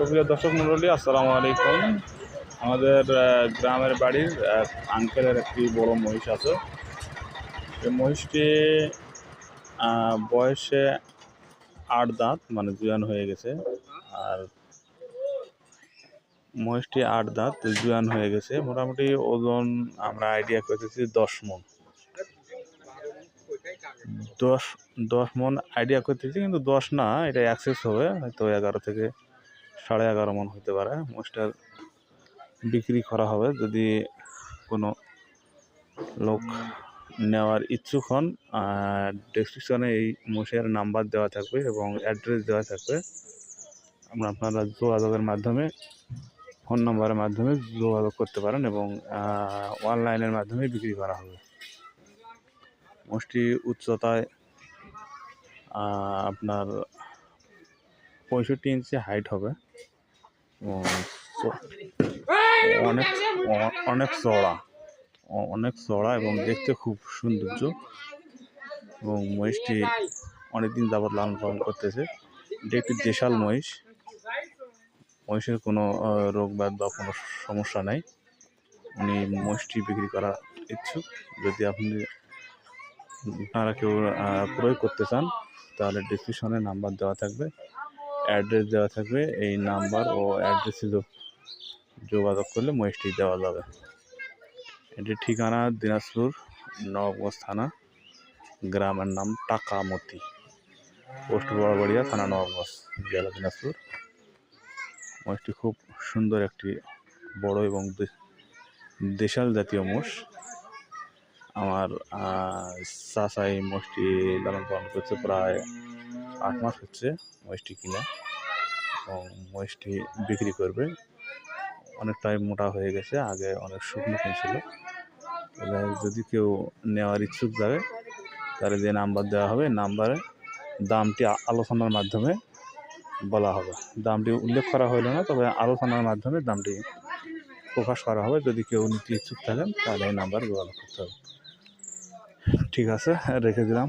সুপ্রিয় দর্শক মণ্ডলী, আসসালামু আলাইকুম। আমাদের গ্রামের বাড়ির আঙ্কেলের একটি বড় মহিষ আছে। এই মহিষটি বয়সে আট দাঁত মানে জুয়ান হয়ে গেছে। আর মহিষটি আট দাঁত, জুয়ান হয়ে গেছে। মোটামুটি ওজন আমরা আইডিয়া করতেছি দশ মন। দশ দশ মন আইডিয়া করতেছি, কিন্তু দশ না, এটা অ্যাক্সেস হবে, হয়তো এগারো থেকে সাড়ে এগারো মন হতে পারে। মোষটার বিক্রি করা হবে। যদি কোনো লোক নেওয়ার ইচ্ছুক হন ডেসক্রিপশনে এই মোষের নাম্বার দেওয়া থাকবে এবং অ্যাড্রেস দেওয়া থাকবে। আমরা আপনারা যোগাযোগের মাধ্যমে ফোন নাম্বারের মাধ্যমে যোগাযোগ করতে পারেন এবং অনলাইনের মাধ্যমে বিক্রি করা হবে। মোষটি উচ্চতায় আপনার পঁয়ষট্টি ইঞ্চি হাইট হবে। অনেক অনেক চড়া অনেক চড়া এবং দেখতে খুব সৌন্দর্য এবং মহিষটি অনেকদিন যাবৎ লালন পালন করতেছে। এটি একটি দেশাল মহিষ। মহিষের কোনো রোগ বা কোনো সমস্যা নাই। উনি মহিষটি বিক্রি করা ইচ্ছুক। যদি আপনি আপনারা কেউ ক্রয় করতে চান, তাহলে ডিসক্রিপশনে নাম্বার দেওয়া থাকবে। অ্যাড্রেস দেওয়া থাকবে, এই নাম্বার ও অ্যাড্রেসে যোগাযোগ করলে মহিষটি দেওয়া যাবে। এটির ঠিকানা দিনাজপুর, নবগঞ্জ থানা, গ্রামের নাম টাকামতি, পোস্ট বড়বাড়িয়া থানা, নবগঞ্জ, জেলা দিনাজপুর। মহিষটি খুব সুন্দর একটি বড় এবং দেশাল জাতীয় মোষ। আমার চাচা এই মোষটি লালন পালন করছে প্রায় আট মাস হচ্ছে মহিষটি কিনা এবং মহিষটি বিক্রি করবে। অনেকটাই মোটা হয়ে গেছে, আগে অনেক শুকনো কিনছিল। যদি কেউ নেওয়ার ইচ্ছুক যাবে তাহলে যে নাম্বার দেওয়া হবে, নাম্বারে দামটি আলোচনার মাধ্যমে বলা হবে। দামটি উল্লেখ করা হলো না, তবে আলোচনার মাধ্যমে দামটি প্রকাশ করা হবে। যদি কেউ নিতে ইচ্ছুক থাকেন, তাহলে এই নাম্বার যোগাযোগ করতে হবে। ঠিক আছে, রেখে দিলাম।